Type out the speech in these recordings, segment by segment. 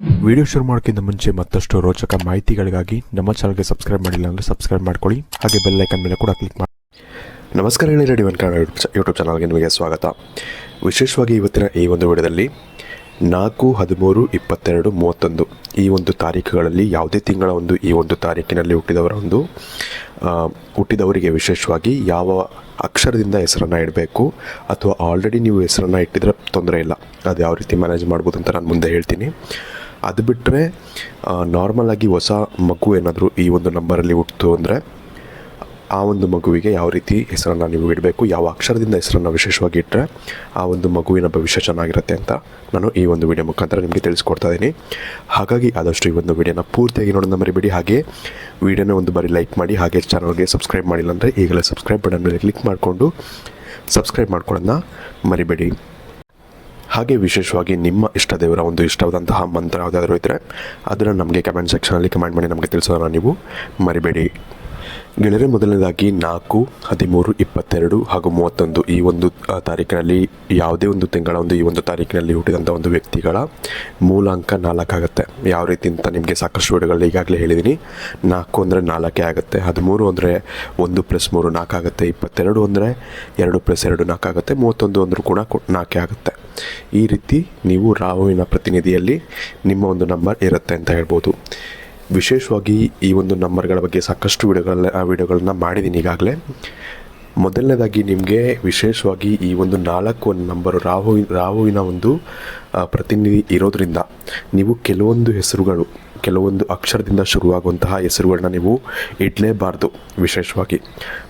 Video ಶುರು ಮಾಡೋಕ್ಕಿಂತ ಮುಂಚೆ ಮತ್ತಷ್ಟು ರೋಚಕ ಮಾಹಿತಿಗಳಿಗಾಗಿ ನಮ್ಮ ಚಾನಲ್ಗೆ ಸಬ್ಸ್ಕ್ರೈಬ್ ಮಾಡಿಲ್ಲ ಅಂದರೆ ಸಬ್ಸ್ಕ್ರೈಬ್ ಮಾಡ್ಕೊಳ್ಳಿ. ಹಾಗೆ ಬೆಲ್ ಐಕನ್ ಮೇಲೆ ಕೂಡ ಕ್ಲಿಕ್ ಮಾಡಿ. ನಮಸ್ಕಾರ ಹೇಳಿ, ರೆಡಿ ಒನ್ ಕನ್ನಡ ಯೂಟ್ಯೂಬ್ ಚಾನಲ್ಗೆ ನಿಮಗೆ ಸ್ವಾಗತ. ವಿಶೇಷವಾಗಿ ಇವತ್ತಿನ ಈ ಒಂದು ವಿಡಿಯೋದಲ್ಲಿ ನಾಲ್ಕು, ಹದಿಮೂರು, ಇಪ್ಪತ್ತೆರಡು, ಮೂವತ್ತೊಂದು ಈ ಒಂದು ತಾರೀಖುಗಳಲ್ಲಿ ಯಾವುದೇ ತಿಂಗಳ ಒಂದು ಈ ಒಂದು ತಾರೀಕಿನಲ್ಲಿ ಹುಟ್ಟಿದವರ ಒಂದು ಹುಟ್ಟಿದವರಿಗೆ ವಿಶೇಷವಾಗಿ ಯಾವ ಅಕ್ಷರದಿಂದ ಹೆಸರನ್ನು ಇಡಬೇಕು ಅಥವಾ ಆಲ್ರೆಡಿ ನೀವು ಹೆಸರನ್ನು ಇಟ್ಟಿದ್ರೆ ತೊಂದರೆ ಇಲ್ಲ. ಅದು ಯಾವ ರೀತಿ ಮ್ಯಾನೇಜ್ ಮಾಡ್ಬೋದು ಅಂತ ನಾನು ಮುಂದೆ ಹೇಳ್ತೀನಿ. ಅದು ಬಿಟ್ಟರೆ ನಾರ್ಮಲ್ ಆಗಿ ಹೊಸ ಮಗು ಏನಾದರೂ ಈ ಒಂದು ನಂಬರಲ್ಲಿ ಹುಟ್ಟಿತು ಅಂದರೆ, ಆ ಒಂದು ಮಗುವಿಗೆ ಯಾವ ರೀತಿ ಹೆಸರನ್ನು ನೀವು ಇಡಬೇಕು, ಯಾವ ಅಕ್ಷರದಿಂದ ಹೆಸರನ್ನು ವಿಶೇಷವಾಗಿ ಇಟ್ಟರೆ ಆ ಒಂದು ಮಗುವಿನ ಭವಿಷ್ಯ ಚೆನ್ನಾಗಿರುತ್ತೆ ಅಂತ ನಾನು ಈ ಒಂದು ವಿಡಿಯೋ ಮುಖಾಂತರ ನಿಮಗೆ ತಿಳಿಸ್ಕೊಡ್ತಾ ಇದ್ದೀನಿ ಹಾಗಾಗಿ ಆದಷ್ಟು ಈ ಒಂದು ವಿಡಿಯೋನ ಪೂರ್ತಿಯಾಗಿ ನೋಡೋಣ ಮರಿಬೇಡಿ. ಹಾಗೆ ವಿಡಿಯೋನ ಒಂದು ಬಾರಿ ಲೈಕ್ ಮಾಡಿ, ಹಾಗೆ ಚಾನಲ್ಗೆ ಸಬ್ಸ್ಕ್ರೈಬ್ ಮಾಡಿಲ್ಲ ಅಂದರೆ ಈಗಲೇ ಸಬ್ಸ್ಕ್ರೈಬ್ ಬಟನ್ ಮೇಲೆ ಕ್ಲಿಕ್ ಮಾಡಿಕೊಂಡು ಸಬ್ಸ್ಕ್ರೈಬ್ ಮಾಡ್ಕೊಳ್ಳೋದನ್ನ ಮರಿಬೇಡಿ. ಹಾಗೆ ವಿಶೇಷವಾಗಿ ನಿಮ್ಮ ಇಷ್ಟ ದೇವರ ಒಂದು ಇಷ್ಟವಾದಂತಹ ಮಂತ್ರ ಯಾವುದಾದ್ರೂ ಇದ್ದರೆ ಅದನ್ನು ನಮಗೆ ಕಮೆಂಟ್ ಸೆಕ್ಷನಲ್ಲಿ ಕಮೆಂಟ್ ಮಾಡಿ ನಮಗೆ ತಿಳಿಸೋಣ ನೀವು ಮರಿಬೇಡಿ. ಗೆಳೆಯರೆ, ಮೊದಲನೇದಾಗಿ ನಾಲ್ಕು, ಹದಿಮೂರು, ಇಪ್ಪತ್ತೆರಡು ಹಾಗೂ ಮೂವತ್ತೊಂದು ಈ ಒಂದು ತಾರೀಕಿನಲ್ಲಿ ಯಾವುದೇ ಒಂದು ತಿಂಗಳ, ಒಂದು ಈ ಒಂದು ತಾರೀಕಿನಲ್ಲಿ ಹುಟ್ಟಿದಂಥ ಒಂದು ವ್ಯಕ್ತಿಗಳ ಮೂಲ ಅಂಕ ನಾಲ್ಕಾಗುತ್ತೆ. ಯಾವ ರೀತಿ ಅಂತ ನಿಮಗೆ ಸಾಕಷ್ಟು ವಿಡಿಯೋಗಳಲ್ಲಿ ಈಗಾಗಲೇ ಹೇಳಿದ್ದೀನಿ. ನಾಲ್ಕು ಅಂದರೆ ನಾಲ್ಕೇ ಆಗುತ್ತೆ, ಹದಿಮೂರು ಅಂದರೆ ಒಂದು ಪ್ಲಸ್ ಮೂರು ನಾಲ್ಕಾಗುತ್ತೆ, ಇಪ್ಪತ್ತೆರಡು ಅಂದರೆ ಎರಡು ಪ್ಲಸ್ ಎರಡು ನಾಲ್ಕಾಗುತ್ತೆ, ಮೂವತ್ತೊಂದು ಅಂದರೂ ಕೂಡ ನಾಲ್ಕೇ ಆಗುತ್ತೆ. ಈ ರೀತಿ ನೀವು ರಾಹುವಿನ ಪ್ರತಿನಿಧಿಯಲ್ಲಿ ನಿಮ್ಮ ಒಂದು ನಂಬರ್ ಇರುತ್ತೆ ಅಂತ ಹೇಳ್ಬೋದು. ವಿಶೇಷವಾಗಿ ಈ ಒಂದು ನಂಬರ್ಗಳ ಬಗ್ಗೆ ಸಾಕಷ್ಟು ವಿಡಿಯೋಗಳ ವಿಡಿಯೋಗಳನ್ನ ಮಾಡಿದ್ದೀನಿ ಈಗಾಗಲೇ. ಮೊದಲನೇದಾಗಿ ನಿಮಗೆ ವಿಶೇಷವಾಗಿ ಈ ಒಂದು ನಾಲ್ಕು ಒಂದು ನಂಬರು ರಾಹು, ರಾಹುವಿನ ಒಂದು ಪ್ರತಿನಿಧಿ ಇರೋದರಿಂದ ನೀವು ಕೆಲವೊಂದು ಹೆಸರುಗಳು, ಕೆಲವೊಂದು ಅಕ್ಷರದಿಂದ ಶುರುವಾಗುವಂತಹ ಹೆಸರುಗಳನ್ನ ನೀವು ಇಡಲೇಬಾರ್ದು ವಿಶೇಷವಾಗಿ.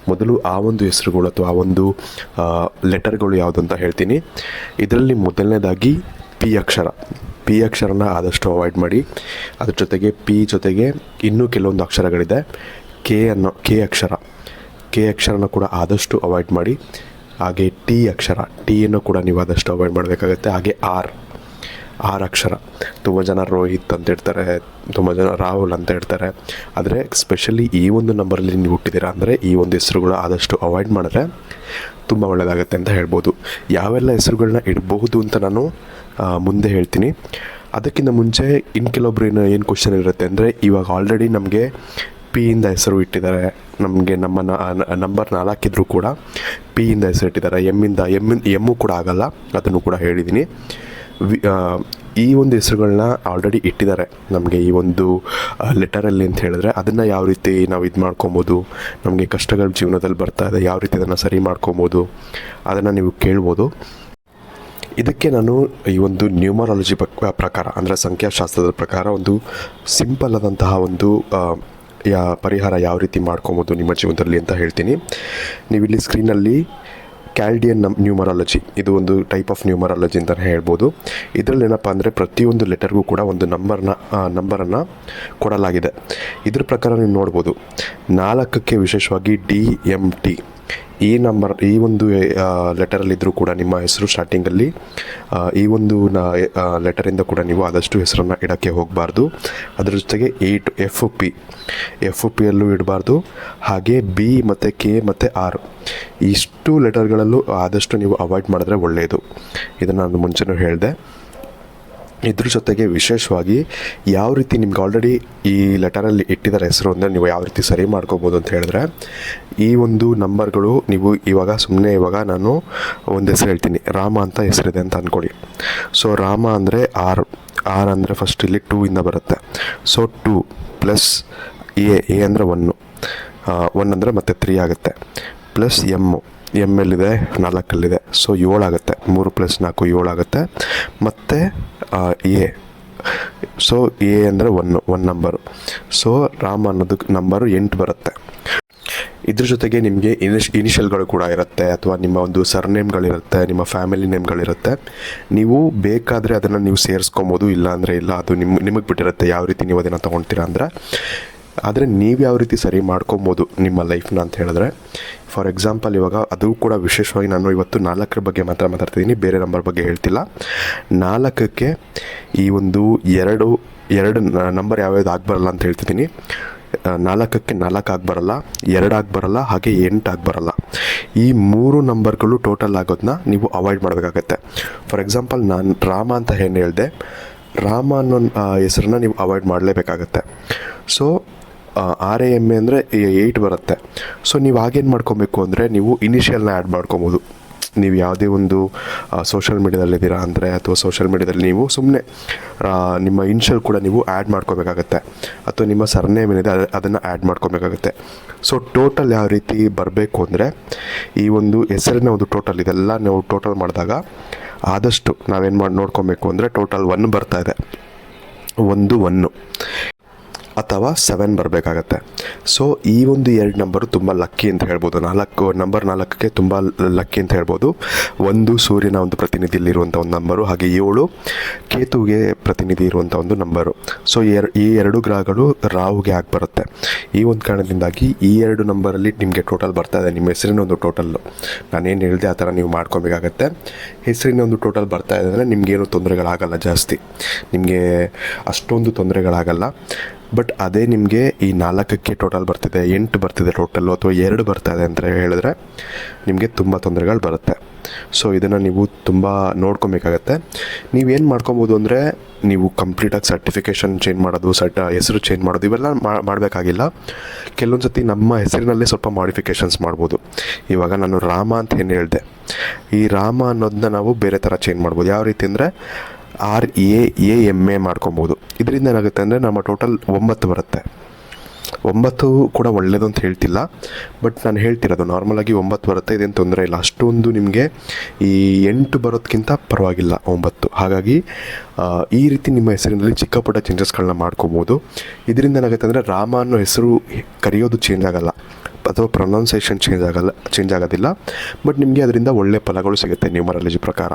ಮೊದಲು ಆ ಒಂದು ಹೆಸರುಗಳು ಅಥವಾ ಆ ಒಂದು ಲೆಟರ್ಗಳು ಯಾವುದು ಅಂತ ಹೇಳ್ತೀನಿ. ಇದರಲ್ಲಿ ಮೊದಲನೇದಾಗಿ ಪಿ ಅಕ್ಷರ. ಪಿ ಅಕ್ಷರನ ಆದಷ್ಟು ಅವಾಯ್ಡ್ ಮಾಡಿ. ಅದ್ರ ಜೊತೆಗೆ ಪಿ ಜೊತೆಗೆ ಇನ್ನೂ ಕೆಲವೊಂದು ಅಕ್ಷರಗಳಿದೆ. ಕೆ ಅನ್ನೋ, ಕೆ ಅಕ್ಷರ. ಕೆ ಅಕ್ಷರನ ಕೂಡ ಆದಷ್ಟು ಅವಾಯ್ಡ್ ಮಾಡಿ. ಹಾಗೆ ಟಿ ಅಕ್ಷರ ಟಿಯನ್ನು ಕೂಡ ನೀವು ಆದಷ್ಟು ಅವಾಯ್ಡ್ ಮಾಡಬೇಕಾಗತ್ತೆ. ಹಾಗೆ ಆರ್ ಆರ್ ಅಕ್ಷರ. ತುಂಬ ಜನ ರೋಹಿತ್ ಅಂತ ಹೇಳ್ತಾರೆ, ತುಂಬ ಜನ ರಾಹುಲ್ ಅಂತ ಹೇಳ್ತಾರೆ. ಆದರೆ ಸ್ಪೆಷಲಿ ಈ ಒಂದು ನಂಬರಲ್ಲಿ ನೀವು ಹುಟ್ಟಿದ್ದೀರಾ ಅಂದರೆ ಈ ಒಂದು ಹೆಸರುಗಳು ಆದಷ್ಟು ಅವಾಯ್ಡ್ ಮಾಡಿದ್ರೆ ತುಂಬ ಒಳ್ಳೆಯದಾಗುತ್ತೆ ಅಂತ ಹೇಳ್ಬೋದು. ಯಾವೆಲ್ಲ ಹೆಸರುಗಳನ್ನ ಇಡಬಹುದು ಅಂತ ನಾನು ಮುಂದೆ ಹೇಳ್ತೀನಿ. ಅದಕ್ಕಿಂತ ಮುಂಚೆ ಇನ್ನು ಕೆಲವೊಬ್ರು ಏನು ಏನು ಕ್ವಶನ್ ಇರುತ್ತೆ ಅಂದರೆ, ಇವಾಗ ಆಲ್ರೆಡಿ ನಮಗೆ ಪಿಯಿಂದ ಹೆಸರು ಇಟ್ಟಿದ್ದಾರೆ. ನಮಗೆ ನಮ್ಮ ನಂಬರ್ ನಾಲ್ಕಿದ್ರು ಕೂಡ ಪಿಯಿಂದ ಹೆಸರು ಇಟ್ಟಿದ್ದಾರೆ. ಎಮ್ಮಿಂದ ಎಂ ಎಮ್ಮು ಕೂಡ ಆಗಲ್ಲ. ಅದನ್ನು ಕೂಡ ಹೇಳಿದ್ದೀನಿ. ವಿ ಈ ಒಂದು ಹೆಸರುಗಳನ್ನ ಆಲ್ರೆಡಿ ಇಟ್ಟಿದ್ದಾರೆ. ನಮಗೆ ಈ ಒಂದು ಲೆಟರಲ್ಲಿ ಅಂತ ಹೇಳಿದ್ರೆ, ಅದನ್ನು ಯಾವ ರೀತಿ ನಾವು ಇದು ಮಾಡ್ಕೊಬೋದು? ನಮಗೆ ಕಷ್ಟಗಳ ಜೀವನದಲ್ಲಿ ಬರ್ತಾ ಇದೆ. ಯಾವ ರೀತಿ ಅದನ್ನು ಸರಿ ಮಾಡ್ಕೊಬೋದು? ಅದನ್ನು ನೀವು ಕೇಳ್ಬೋದು. ಇದಕ್ಕೆ ನಾನು ಈ ಒಂದು ನ್ಯೂಮರಾಲಜಿ ಪ್ರಕಾರ, ಅಂದರೆ ಸಂಖ್ಯಾಶಾಸ್ತ್ರದ ಪ್ರಕಾರ ಒಂದು ಸಿಂಪಲ್ ಆದಂತಹ ಒಂದು ಯಾ, ಪರಿಹಾರ ಯಾವ ರೀತಿ ಮಾಡ್ಕೊಬೋದು ನಿಮ್ಮ ಜೀವನದಲ್ಲಿ ಅಂತ ಹೇಳ್ತೀನಿ. ನೀವಿಲ್ಲಿ ಸ್ಕ್ರೀನಲ್ಲಿ ಕ್ಯಾಲ್ಡಿಯನ್ ನಮ್, ನ್ಯೂಮರಾಲಜಿ, ಇದು ಒಂದು ಟೈಪ್ ಆಫ್ ನ್ಯೂಮರಾಲಜಿ ಅಂತಲೇ ಹೇಳ್ಬೋದು. ಇದರಲ್ಲಿ ಏನಪ್ಪ ಅಂದರೆ ಪ್ರತಿಯೊಂದು ಲೆಟರ್ಗೂ ಕೂಡ ಒಂದು ನಂಬರ್ನ ನಂಬರನ್ನು ಕೊಡಲಾಗಿದೆ. ಇದ್ರ ಪ್ರಕಾರ ನೀವು ನೋಡ್ಬೋದು. ನಾಲ್ಕಕ್ಕೆ ವಿಶೇಷವಾಗಿ ಡಿ ಎಂ ಟಿ. ಈ ನಂಬರ್ ಈ ಒಂದು ಲೆಟರಲ್ಲಿದ್ದರೂ ಕೂಡ ನಿಮ್ಮ ಹೆಸರು ಸ್ಟಾರ್ಟಿಂಗಲ್ಲಿ ಈ ಒಂದು ನ ಲೆಟರಿಂದ ಕೂಡ ನೀವು ಆದಷ್ಟು ಹೆಸರನ್ನು ಇಡೋಕ್ಕೆ ಹೋಗಬಾರ್ದು. ಅದರ ಜೊತೆಗೆ ಏಯ್ಟ್ ಎಫ್ ಪಿ ಎಫ್ ಪಿಯಲ್ಲೂ ಇಡಬಾರ್ದು. ಹಾಗೆ ಬಿ ಮತ್ತು ಕೆ ಮತ್ತು ಆರ್ ಇಷ್ಟು ಲೆಟರ್ಗಳಲ್ಲೂ ಆದಷ್ಟು ನೀವು ಅವಾಯ್ಡ್ ಮಾಡಿದ್ರೆ ಒಳ್ಳೆಯದು ಇದನ್ನು ನಾನು ಮುಂಚೆನೂ ಹೇಳಿದೆ. ಇದ್ರ ಜೊತೆಗೆ ವಿಶೇಷವಾಗಿ ಯಾವ ರೀತಿ ನಿಮ್ಗೆ ಆಲ್ರೆಡಿ ಈ ಲೆಟರಲ್ಲಿ ಇಟ್ಟಿದ್ದಾರೆ ಹೆಸರು ಅಂದರೆ ನೀವು ಯಾವ ರೀತಿ ಸರಿ ಮಾಡ್ಕೋಬೋದು ಅಂತ ಹೇಳಿದ್ರೆ, ಈ ಒಂದು ನಂಬರ್ಗಳು ನೀವು ಇವಾಗ ಸುಮ್ಮನೆ ಇವಾಗ ನಾನು ಒಂದು ಹೆಸರು ಹೇಳ್ತೀನಿ. ರಾಮ ಅಂತ ಹೆಸರಿದೆ ಅಂತ ಅಂದ್ಕೊಳ್ಳಿ ಸೊ ರಾಮ ಅಂದರೆ ಆರ್ ಆರ್ ಅಂದರೆ ಫಸ್ಟ್ ಇಲ್ಲಿ ಟೂ ಇಂದ ಬರುತ್ತೆ. So two plus A A ಅಂದರೆ ಒನ್ನು ಒನ್ ಅಂದರೆ ಮತ್ತೆ ತ್ರೀ ಆಗುತ್ತೆ. ಪ್ಲಸ್ ಎಮ್ಮು ಎಂ ಎಲ್ಲಿದೆ ನಾಲ್ಕಲ್ಲಿದೆ. ಸೊ ಏಳಾಗುತ್ತೆ ಮೂರು ಪ್ಲಸ್ ನಾಲ್ಕು ಏಳಾಗುತ್ತೆ ಮತ್ತು ಎ. ಸೊ ಎ ಅಂದರೆ one one number so Rama ಅನ್ನೋದಕ್ಕೆ ನಂಬರು ಎಂಟು ಬರುತ್ತೆ. ಇದ್ರ ಜೊತೆಗೆ ನಿಮಗೆ ಇನಿಷ್ ಇನಿಷಿಯಲ್ಗಳು ಕೂಡ ಇರುತ್ತೆ, ಅಥವಾ ನಿಮ್ಮ ಒಂದು ಸರ್ನೇಮ್ಗಳಿರುತ್ತೆ ನಿಮ್ಮ ಫ್ಯಾಮಿಲಿ ನೇಮ್ಗಳಿರುತ್ತೆ ನೀವು ಬೇಕಾದರೆ ಅದನ್ನು ನೀವು ಸೇರಿಸ್ಕೊಬೋದು ಇಲ್ಲ ಅಂದರೆ ಇಲ್ಲ, ಅದು ನಿಮ್ಮ ನಿಮಗೆ ಬಿಟ್ಟಿರುತ್ತೆ, ಯಾವ ರೀತಿ ನೀವು ಅದನ್ನು ತೊಗೊಳ್ತೀರಾ ಅಂದರೆ ಆದರೆ ನೀವು ಯಾವ ರೀತಿ ಸರಿ ಮಾಡ್ಕೊಬೋದು ನಿಮ್ಮ ಲೈಫ್ನ ಅಂತ ಹೇಳಿದ್ರೆ ಫಾರ್ ಎಕ್ಸಾಂಪಲ್ ಇವಾಗ ಅದು ಕೂಡ ವಿಶೇಷವಾಗಿ ನಾನು ಇವತ್ತು ನಾಲ್ಕರ ಬಗ್ಗೆ ಮಾತ್ರ ಮಾತಾಡ್ತಿದ್ದೀನಿ, ಬೇರೆ ನಂಬರ್ ಬಗ್ಗೆ ಹೇಳ್ತಿಲ್ಲ. ನಾಲ್ಕಕ್ಕೆ ಈ ಒಂದು ಎರಡು ಎರಡು ನಂಬರ್ ಯಾವ್ಯಾವ್ದು ಆಗಿಬರಲ್ಲ ಅಂತ ಹೇಳ್ತಿದ್ದೀನಿ. ನಾಲ್ಕಕ್ಕೆ ನಾಲ್ಕು ಆಗಿ ಬರಲ್ಲ, ಎರಡು ಆಗಿ ಬರಲ್ಲ, ಹಾಗೆ ಎಂಟು ಆಗಿ ಬರಲ್ಲ. ಈ ಮೂರು ನಂಬರ್ಗಳು ಟೋಟಲ್ ಆಗೋದನ್ನ ನೀವು ಅವಾಯ್ಡ್ ಮಾಡಬೇಕಾಗತ್ತೆ. ಫಾರ್ ಎಕ್ಸಾಂಪಲ್ ನಾನು ರಾಮ ಅಂತ ಏನು ಹೇಳಿದೆ, ರಾಮ ಅನ್ನೋ ಹೆಸರನ್ನ ನೀವು avoid ಮಾಡಲೇಬೇಕಾಗತ್ತೆ. So R A M A ಅಂದರೆ ಏಯ್ಟ್ ಬರುತ್ತೆ. ಸೊ ನೀವು ಹಾಗೇನು ಮಾಡ್ಕೊಬೇಕು ಅಂದರೆ ನೀವು ಇನಿಷಿಯಲ್ನ ಆ್ಯಡ್ ಮಾಡ್ಕೊಬೋದು. ನೀವು ಯಾವುದೇ ಒಂದು ಸೋಷಲ್ ಮೀಡ್ಯಾದಲ್ಲಿದ್ದೀರಾ ಅಂದರೆ ಅಥವಾ ಸೋಷಲ್ ಮೀಡ್ಯಾದಲ್ಲಿ ನೀವು ಸುಮ್ಮನೆ ನಿಮ್ಮ ಇನ್ಷಿಯಲ್ ಕೂಡ ನೀವು ಆ್ಯಡ್ ಮಾಡ್ಕೋಬೇಕಾಗತ್ತೆ. ಅಥವಾ ನಿಮ್ಮ ಸರ್ನೇಮ್ ಏನಿದೆ, ಅದು, ಅದನ್ನು ಆ್ಯಡ್ ಮಾಡ್ಕೋಬೇಕಾಗತ್ತೆ. ಸೊ ಟೋಟಲ್ ಯಾವ ರೀತಿ ಬರಬೇಕು ಅಂದರೆ ಈ ಒಂದು ಹೆಸರಿನ ಒಂದು ಟೋಟಲ್ ಇದೆಲ್ಲ ನಾವು ಟೋಟಲ್ ಮಾಡಿದಾಗ ಆದಷ್ಟು ನಾವೇನು ಮಾಡಿ, ನೋಡ್ಕೊಬೇಕು ಅಂದರೆ ಟೋಟಲ್ ಒನ್ ಬರ್ತಾ ಇದೆ. ಒಂದು ಒನ್ನು ಅಥವಾ ಸೆವೆನ್ ಬರಬೇಕಾಗತ್ತೆ. ಸೊ ಈ ಒಂದು ಎರಡು ನಂಬರು ತುಂಬ ಲಕ್ಕಿ ಅಂತ ಹೇಳ್ಬೋದು. ನಾಲ್ಕು ನಂಬರ್ ನಾಲ್ಕಕ್ಕೆ ತುಂಬ ಲಕ್ಕಿ ಅಂತ ಹೇಳ್ಬೋದು. ಒಂದು ಸೂರ್ಯನ ಒಂದು ಪ್ರತಿನಿಧಿಯಲ್ಲಿರುವಂಥ ಒಂದು ನಂಬರು ಹಾಗೆ ಏಳು ಕೇತುವಿಗೆ ಪ್ರತಿನಿಧಿ ಇರುವಂಥ ಒಂದು ನಂಬರು ಸೊ ಈ ಎರಡು ಗ್ರಹಗಳು ರಾಹುಗೆ ಆಗಿ ಬರುತ್ತೆ. ಈ ಒಂದು ಕಾರಣದಿಂದಾಗಿ ಈ ಎರಡು ನಂಬರಲ್ಲಿ ನಿಮಗೆ ಟೋಟಲ್ ಬರ್ತಾ ಇದೆ. ನಿಮ್ಮ ಹೆಸರಿನ ಒಂದು ಟೋಟಲ್ಲು ನಾನೇನು ಹೇಳಿದೆ ಆ ಥರ ನೀವು ಮಾಡ್ಕೊಬೇಕಾಗತ್ತೆ. ಹೆಸರಿನ ಒಂದು ಟೋಟಲ್ ಬರ್ತಾ ಇದೆ ಅಂದರೆ ನಿಮಗೇನು ತೊಂದರೆಗಳಾಗಲ್ಲ ಜಾಸ್ತಿ. ನಿಮಗೆ ಅಷ್ಟೊಂದು ತೊಂದರೆಗಳಾಗಲ್ಲ. ಬಟ್ ಅದೇ ನಿಮಗೆ ಈ ನಾಲ್ಕಕ್ಕೆ ಟೋಟಲ್ ಬರ್ತಿದೆ, ಎಂಟು ಬರ್ತಿದೆ ಟೋಟಲ್ಲು ಅಥವಾ ಎರಡು ಬರ್ತಾ ಇದೆ ಅಂತ ಹೇಳಿದ್ರೆ ನಿಮಗೆ ತುಂಬ ತೊಂದರೆಗಳು ಬರುತ್ತೆ. ಸೊ ಇದನ್ನು ನೀವು ತುಂಬ ನೋಡ್ಕೊಬೇಕಾಗತ್ತೆ. ನೀವೇನು ಮಾಡ್ಕೊಬೋದು ಅಂದರೆ ನೀವು ಕಂಪ್ಲೀಟಾಗಿ ಸರ್ಟಿಫಿಕೇಷನ್ ಚೇಂಜ್ ಮಾಡೋದು ಸರ್ಟ ಹೆಸರು ಚೇಂಜ್ ಮಾಡೋದು, ಇವೆಲ್ಲ ಮಾಡಬೇಕಾಗಿಲ್ಲ. ಕೆಲವೊಂದು ಸತಿ ನಮ್ಮ ಹೆಸರಿನಲ್ಲೇ ಸ್ವಲ್ಪ ಮಾಡಿಫಿಕೇಷನ್ಸ್ ಮಾಡ್ಬೋದು. ಇವಾಗ ನಾನು ರಾಮ ಅಂತ ಏನು ಹೇಳಿದೆ, ಈ ರಾಮ ಅನ್ನೋದನ್ನ ನಾವು ಬೇರೆ ಥರ ಚೇಂಜ್ ಮಾಡ್ಬೋದು. ಯಾವ ರೀತಿ ಅಂದರೆ R A A M A ಮಾಡ್ಕೊಬೋದು. ಇದರಿಂದ ಏನಾಗುತ್ತೆ ಅಂದರೆ ನಮ್ಮ ಟೋಟಲ್ ಒಂಬತ್ತು ಬರುತ್ತೆ. ಒಂಬತ್ತು ಕೂಡ ಒಳ್ಳೇದು ಅಂತ ಹೇಳ್ತಿಲ್ಲ ಬಟ್ ನಾನು ಹೇಳ್ತಿರೋದು ನಾರ್ಮಲಾಗಿ ಒಂಬತ್ತು ಬರುತ್ತೆ, ಇದೇನು ತೊಂದರೆ ಇಲ್ಲ. ಅಷ್ಟೊಂದು ನಿಮಗೆ ಈ ಎಂಟು ಬರೋದಕ್ಕಿಂತ ಪರವಾಗಿಲ್ಲ ಒಂಬತ್ತು. ಹಾಗಾಗಿ ಈ ರೀತಿ ನಿಮ್ಮ ಹೆಸರಿನಲ್ಲಿ ಚಿಕ್ಕ ಪುಟ್ಟ ಚೇಂಜಸ್ಗಳನ್ನ ಮಾಡ್ಕೋಬೋದು. ಇದರಿಂದ ಏನಾಗುತ್ತೆ ಅಂದರೆ ರಾಮ ಅನ್ನೋ ಹೆಸರು ಕರೆಯೋದು ಚೇಂಜ್ ಆಗಲ್ಲ. ಅಥವಾ ಪ್ರೊನೌನ್ಸೇಷನ್ ಚೇಂಜ್ ಆಗಲ್ಲ ಚೇಂಜ್ ಆಗೋದಿಲ್ಲ. ಬಟ್ ನಿಮಗೆ ಅದರಿಂದ ಒಳ್ಳೆ ಫಲಗಳು ಸಿಗುತ್ತೆ ನ್ಯೂಮರಾಲಜಿ ಪ್ರಕಾರ.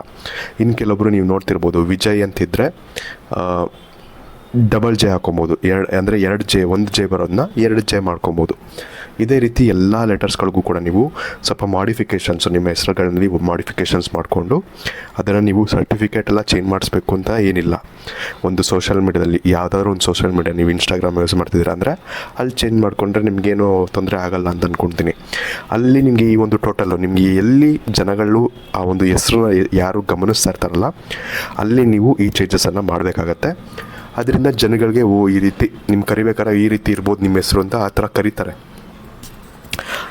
ಇನ್ನು ಕೆಲವೊಬ್ಬರು ನೀವು ನೋಡ್ತಿರ್ಬೋದು, ವಿಜಯ್ ಅಂತಿದ್ದರೆ ಡಬಲ್ ಜೆ ಹಾಕೊಬೋದು. ಎರಡು, ಅಂದರೆ ಎರಡು ಜೆ ಒಂದು ಜೆ ಬರೋದನ್ನ ಎರಡು ಜೆ ಮಾಡ್ಕೊಬೋದು. ಇದೇ ರೀತಿ ಎಲ್ಲ ಲೆಟರ್ಸ್ಗಳಿಗೂ ಕೂಡ ನೀವು ಸ್ವಲ್ಪ ಮಾಡಿಫಿಕೇಷನ್ಸು ನಿಮ್ಮ ಹೆಸರುಗಳಲ್ಲಿ ಮಾಡಿಫಿಕೇಷನ್ಸ್ ಮಾಡಿಕೊಂಡು ಅದನ್ನು ನೀವು ಸರ್ಟಿಫಿಕೇಟ್ ಎಲ್ಲ ಚೇಂಜ್ ಮಾಡಿಸ್ಬೇಕು ಅಂತ ಏನಿಲ್ಲ. ಒಂದು ಸೋಷಲ್ ಮೀಡ್ಯಾದಲ್ಲಿ ಯಾವುದಾದ್ರೂ ಒಂದು ಸೋಷಿಯಲ್ ಮೀಡಿಯಾ ನೀವು ಇನ್ಸ್ಟಾಗ್ರಾಮ್ ಯೂಸ್ ಮಾಡ್ತಿದ್ದೀರಾ ಅಂದರೆ ಅಲ್ಲಿ ಚೇಂಜ್ ಮಾಡಿಕೊಂಡ್ರೆ ನಿಮಗೇನು ತೊಂದರೆ ಆಗಲ್ಲ ಅಂತ ಅಂದ್ಕೊಳ್ತೀನಿ ಅಲ್ಲಿ ನಿಮಗೆ ಈ ಒಂದು ಟೋಟಲ್ಲು ನಿಮಗೆ ಎಲ್ಲಿ ಜನಗಳು ಆ ಒಂದು ಹೆಸರು ಯಾರು ಗಮನಿಸ್ತಾ ಇರ್ತಾರಲ್ಲ, ಅಲ್ಲಿ ನೀವು ಈ ಚೇಂಜಸನ್ನು ಮಾಡಬೇಕಾಗತ್ತೆ. ಅದರಿಂದ ಜನಗಳಿಗೆ ಓ, ಈ ರೀತಿ ನಿಮ್ಮ ಕರಿಬೇಕಾದ್ರೆ ಈ ರೀತಿ ಇರ್ಬೋದು, ನಿಮ್ಮ ಹೆಸರು ಅಂತ ಆ ಥರ ಕರೀತಾರೆ.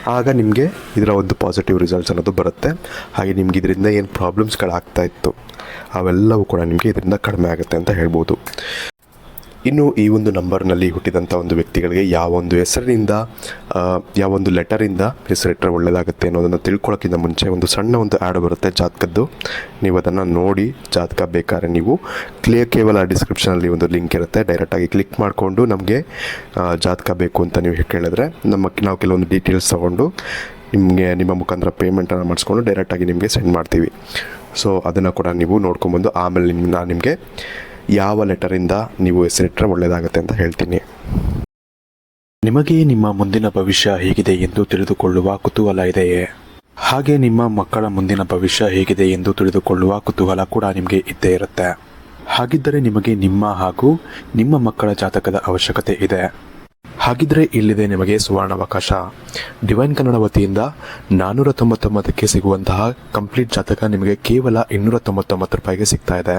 ಆಗ ನಿಮಗೆ ಇದರ ಒಂದು ಪಾಸಿಟಿವ್ ರಿಸಲ್ಟ್ಸ್ ಅನ್ನೋದು ಬರುತ್ತೆ. ಹಾಗೆ ನಿಮ್ಗೆ ಇದರಿಂದ ಏನು ಪ್ರಾಬ್ಲಮ್ಸ್ಗಳಾಗ್ತಾ ಇತ್ತು, ಅವೆಲ್ಲವೂ ಕೂಡ ನಿಮಗೆ ಇದರಿಂದ ಕಡಿಮೆ ಆಗುತ್ತೆ ಅಂತ ಹೇಳ್ಬೋದು. ಇನ್ನು ಈ ಒಂದು ನಂಬರ್ನಲ್ಲಿ ಹುಟ್ಟಿದಂಥ ಒಂದು ವ್ಯಕ್ತಿಗಳಿಗೆ ಯಾವ ಒಂದು ಹೆಸರಿನಿಂದ ಯಾವ ಒಂದು ಲೆಟರಿಂದ ಹೆಸರಿಟ್ಟರೆ ಒಳ್ಳೆಯದಾಗುತ್ತೆ ಅನ್ನೋದನ್ನು ತಿಳ್ಕೊಳ್ಳೋಕ್ಕಿಂತ ಮುಂಚೆ ಒಂದು ಸಣ್ಣ ಒಂದು ಆ್ಯಡ್ ಬರುತ್ತೆ ಜಾತಕದ್ದು. ನೀವು ಅದನ್ನು ನೋಡಿ ಜಾತಕ ಬೇಕಾದ್ರೆ ನೀವು ಕ್ಲಿಯರ್ ಕೇವಲ ಡಿಸ್ಕ್ರಿಪ್ಷನಲ್ಲಿ ಒಂದು ಲಿಂಕ್ ಇರುತ್ತೆ. ಡೈರೆಕ್ಟಾಗಿ ಕ್ಲಿಕ್ ಮಾಡಿಕೊಂಡು ನಮಗೆ ಜಾತಕ ಬೇಕು ಅಂತ ನೀವು ಕೇಳಿದ್ರೆ ನಮ್ಮ, ನಾವು ಕೆಲವೊಂದು ಡೀಟೇಲ್ಸ್ ತೊಗೊಂಡು ನಿಮಗೆ, ನಿಮ್ಮ ಮುಖಾಂತರ ಪೇಮೆಂಟನ್ನು ಮಾಡಿಸ್ಕೊಂಡು ಡೈರೆಕ್ಟಾಗಿ ನಿಮಗೆ ಸೆಂಡ್ ಮಾಡ್ತೀವಿ. ಸೊ ಅದನ್ನು ಕೂಡ ನೀವು ನೋಡ್ಕೊಂಬಂದು ಆಮೇಲೆ ನಿಮ್ಮ ನಾನು ನಿಮಗೆ ಯಾವ ಲೆಟರಿಂದ ನೀವು ಹೆಸರಿಟ್ಟರೆ ಒಳ್ಳೆಯದಾಗುತ್ತೆ ಅಂತ ಹೇಳ್ತೀನಿ. ನಿಮಗೆ ನಿಮ್ಮ ಮುಂದಿನ ಭವಿಷ್ಯ ಹೇಗಿದೆ ಎಂದು ತಿಳಿದುಕೊಳ್ಳುವ ಕುತೂಹಲ ಇದೆಯೇ? ಹಾಗೆ ನಿಮ್ಮ ಮಕ್ಕಳ ಮುಂದಿನ ಭವಿಷ್ಯ ಹೇಗಿದೆ ಎಂದು ತಿಳಿದುಕೊಳ್ಳುವ ಕುತೂಹಲ ಕೂಡ ನಿಮಗೆ ಇದ್ದೇ ಇರುತ್ತೆ. ಹಾಗಿದ್ದರೆ ನಿಮಗೆ ನಿಮ್ಮ ಹಾಗೂ ನಿಮ್ಮ ಮಕ್ಕಳ ಜಾತಕದ ಅವಶ್ಯಕತೆ ಇದೆ. ಹಾಗಿದ್ರೆ ಇಲ್ಲಿದೆ ನಿಮಗೆ ಸುವರ್ಣಾವಕಾಶ. ಡಿವೈನ್ ಕನ್ನಡ ವತಿಯಿಂದ ನಾನ್ನೂರ ತೊಂಬತ್ತೊಂಬತ್ತಕ್ಕೆ ಸಿಗುವಂತಹ ಕಂಪ್ಲೀಟ್ ಜಾತಕ ನಿಮಗೆ ಕೇವಲ ಇನ್ನೂರ ತೊಂಬತ್ತೊಂಬತ್ತು ರೂಪಾಯಿಗೆ ಸಿಗ್ತಾ ಇದೆ.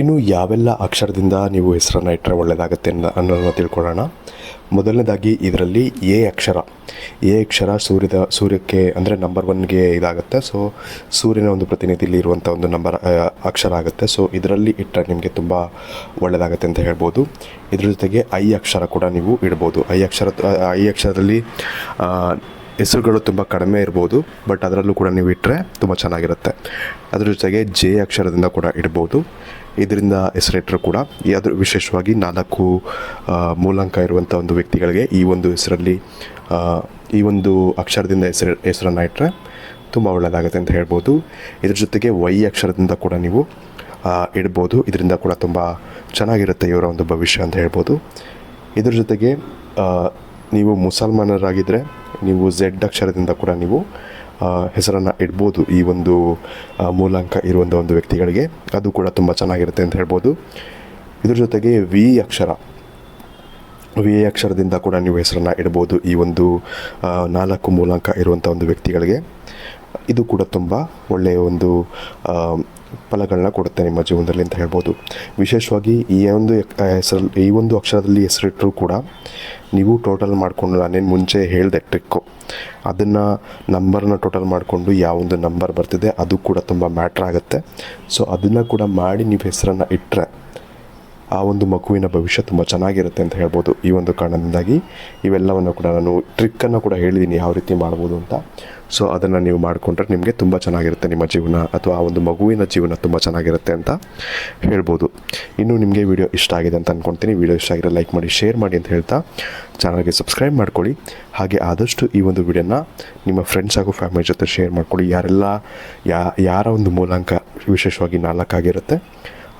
ಇನ್ನು ಯಾವೆಲ್ಲ ಅಕ್ಷರದಿಂದ ನೀವು ಹೆಸರನ್ನು ಇಟ್ಟರೆ ಒಳ್ಳೆಯದಾಗುತ್ತೆ ಅನ್ನೋ ಅನ್ನೋದನ್ನ ತಿಳ್ಕೊಳ್ಳೋಣ. ಮೊದಲನೇದಾಗಿ ಇದರಲ್ಲಿ ಎ ಅಕ್ಷರ. ಎ ಅಕ್ಷರ ಸೂರ್ಯದ, ಸೂರ್ಯಕ್ಕೆ ಅಂದರೆ ನಂಬರ್ ಒನ್ಗೆ ಇದಾಗುತ್ತೆ. ಸೊ ಸೂರ್ಯನ ಒಂದು ಪ್ರತಿನಿಧಿಯಲ್ಲಿ ಇರುವಂಥ ಒಂದು ನಂಬರ್ ಅಕ್ಷರ ಆಗುತ್ತೆ. ಸೊ ಇದರಲ್ಲಿ ಇಟ್ಟರೆ ನಿಮಗೆ ತುಂಬ ಒಳ್ಳೆಯದಾಗುತ್ತೆ ಅಂತ ಹೇಳ್ಬೋದು. ಇದ್ರ ಜೊತೆಗೆ ಐ ಅಕ್ಷರ ಕೂಡ ನೀವು ಇಡ್ಬೋದು. ಐ ಅಕ್ಷರ, ಐ ಅಕ್ಷರದಲ್ಲಿ ಹೆಸರುಗಳು ತುಂಬ ಕಡಿಮೆ ಇರ್ಬೋದು ಬಟ್ ಅದರಲ್ಲೂ ಕೂಡ ನೀವು ಇಟ್ಟರೆ ತುಂಬ ಚೆನ್ನಾಗಿರುತ್ತೆ. ಅದ್ರ ಜೊತೆಗೆ ಜೆ ಅಕ್ಷರದಿಂದ ಕೂಡ ಇಡ್ಬೋದು. ಇದರಿಂದ ಹೆಸರಿಟ್ಟರು ಕೂಡ ಅದ್ರ ವಿಶೇಷವಾಗಿ ನಾಲ್ಕು ಮೂಲಾಂಕ ಇರುವಂಥ ಒಂದು ವ್ಯಕ್ತಿಗಳಿಗೆ ಈ ಒಂದು ಹೆಸರಲ್ಲಿ ಈ ಒಂದು ಅಕ್ಷರದಿಂದ ಹೆಸರು, ಹೆಸರನ್ನು ಇಟ್ಟರೆ ತುಂಬ ಒಳ್ಳೆಯದಾಗುತ್ತೆ ಅಂತ ಹೇಳ್ಬೋದು. ಇದ್ರ ಜೊತೆಗೆ ವೈ ಅಕ್ಷರದಿಂದ ಕೂಡ ನೀವು ಇಡ್ಬೋದು. ಇದರಿಂದ ಕೂಡ ತುಂಬ ಚೆನ್ನಾಗಿರುತ್ತೆ ಇವರ ಒಂದು ಭವಿಷ್ಯ ಅಂತ ಹೇಳ್ಬೋದು. ಇದ್ರ ಜೊತೆಗೆ ನೀವು ಮುಸಲ್ಮಾನರಾಗಿದ್ದರೆ ನೀವು ಝೆಡ್ ಅಕ್ಷರದಿಂದ ಕೂಡ ನೀವು ಹೆಸರನ್ನು ಇಡ್ಬೋದು ಈ ಒಂದು ಮೂಲಾಂಕ ಇರುವಂಥ ಒಂದು ವ್ಯಕ್ತಿಗಳಿಗೆ. ಅದು ಕೂಡ ತುಂಬ ಚೆನ್ನಾಗಿರುತ್ತೆ ಅಂತ ಹೇಳ್ಬೋದು. ಇದ್ರ ಜೊತೆಗೆ ವಿ ಅಕ್ಷರ. ವಿ ಅಕ್ಷರದಿಂದ ಕೂಡ ನೀವು ಹೆಸರನ್ನು ಇಡ್ಬೋದು ಈ ಒಂದು ನಾಲ್ಕು ಮೂಲಾಂಕ ಇರುವಂಥ ಒಂದು ವ್ಯಕ್ತಿಗಳಿಗೆ. ಇದು ಕೂಡ ತುಂಬ ಒಳ್ಳೆಯ ಒಂದು ಫಲಗಳನ್ನ ಕೊಡುತ್ತೆ ನಿಮ್ಮ ಜೀವನದಲ್ಲಿ ಅಂತ ಹೇಳ್ಬೋದು. ವಿಶೇಷವಾಗಿ ಈ ಒಂದು ಹೆಸರಲ್ಲಿ, ಈ ಒಂದು ಅಕ್ಷರದಲ್ಲಿ ಹೆಸರಿಟ್ಟರೂ ಕೂಡ ನೀವು ಟೋಟಲ್ ಮಾಡಿಕೊಂಡು ನಾನೇನು ಮುಂಚೆ ಹೇಳಿದೆ ಟ್ರಿಕ್ಕು ಅದನ್ನು ನಂಬರ್ನ ಟೋಟಲ್ ಮಾಡಿಕೊಂಡು ಯಾವೊಂದು ನಂಬರ್ ಬರ್ತಿದೆ ಅದು ಕೂಡ ತುಂಬ ಮ್ಯಾಟ್ರ್ ಆಗುತ್ತೆ. ಸೊ ಅದನ್ನು ಕೂಡ ಮಾಡಿ ನೀವು ಹೆಸರನ್ನು ಇಟ್ಟರೆ ಆ ಒಂದು ಮಗುವಿನ ಭವಿಷ್ಯ ತುಂಬ ಚೆನ್ನಾಗಿರುತ್ತೆ ಅಂತ ಹೇಳ್ಬೋದು ಈ ಒಂದು ಕಾರಣದಿಂದಾಗಿ. ಇವೆಲ್ಲವನ್ನು ಕೂಡ ನಾನು ಟ್ರಿಕ್ಕನ್ನು ಕೂಡ ಹೇಳಿದ್ದೀನಿ ಯಾವ ರೀತಿ ಮಾಡ್ಬೋದು ಅಂತ. ಸೊ ಅದನ್ನು ನೀವು ಮಾಡಿಕೊಂಡ್ರೆ ನಿಮಗೆ ತುಂಬ ಚೆನ್ನಾಗಿರುತ್ತೆ ನಿಮ್ಮ ಜೀವನ ಅಥವಾ ಆ ಒಂದು ಮಗುವಿನ ಜೀವನ ತುಂಬ ಚೆನ್ನಾಗಿರುತ್ತೆ ಅಂತ ಹೇಳ್ಬೋದು. ಇನ್ನು ನಿಮಗೆ ವಿಡಿಯೋ ಇಷ್ಟ ಆಗಿದೆ ಅಂತ ಅಂದ್ಕೊಂತೀನಿ ವೀಡಿಯೋ ಇಷ್ಟ ಆಗಿರೋ ಲೈಕ್ ಮಾಡಿ, ಶೇರ್ ಮಾಡಿ ಅಂತ ಹೇಳ್ತಾ ಚಾನಲ್ಗೆ ಸಬ್ಸ್ಕ್ರೈಬ್ ಮಾಡ್ಕೊಳ್ಳಿ. ಹಾಗೆ ಆದಷ್ಟು ಈ ಒಂದು ವಿಡಿಯೋನ ನಿಮ್ಮ ಫ್ರೆಂಡ್ಸ್ ಹಾಗೂ ಫ್ಯಾಮಿಲಿ ಜೊತೆ ಶೇರ್ ಮಾಡ್ಕೊಳ್ಳಿ. ಯಾರೆಲ್ಲ ಯಾ, ಯಾರ ಒಂದು ಮೂಲಾಂಕ ವಿಶೇಷವಾಗಿ ನಾಲ್ಕಾಗಿರುತ್ತೆ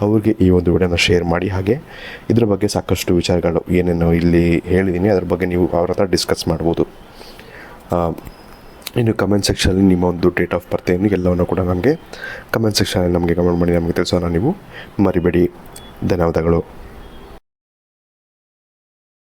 ಅವ್ರಿಗೆ ಈ ಒಂದು ವಿಡಿಯೋನ ಶೇರ್ ಮಾಡಿ. ಹಾಗೆ ಇದ್ರ ಬಗ್ಗೆ ಸಾಕಷ್ಟು ವಿಚಾರಗಳು ಏನೇನು ಇಲ್ಲಿ ಹೇಳಿದ್ದೀನಿ ಅದ್ರ ಬಗ್ಗೆ ನೀವು ಅವ್ರ ಹತ್ರ ಡಿಸ್ಕಸ್ ಮಾಡ್ಬೋದು. ಇನ್ನು ಕಮೆಂಟ್ ಸೆಕ್ಷನಲ್ಲಿ ನಿಮ್ಮ ಒಂದು ಡೇಟ್ ಆಫ್ ಬರ್ತ್ ಏನು ಎಲ್ಲವನ್ನು ಕೂಡ ನಮಗೆ ಕಮೆಂಟ್ ಸೆಕ್ಷನಲ್ಲಿ ನಮಗೆ ಕಮೆಂಟ್ ಮಾಡಿ. ನಮಗೆ ತಿಳಿಸೋಣ ನೀವು. ಮರಿಬೇಡಿ. ಧನ್ಯವಾದಗಳು.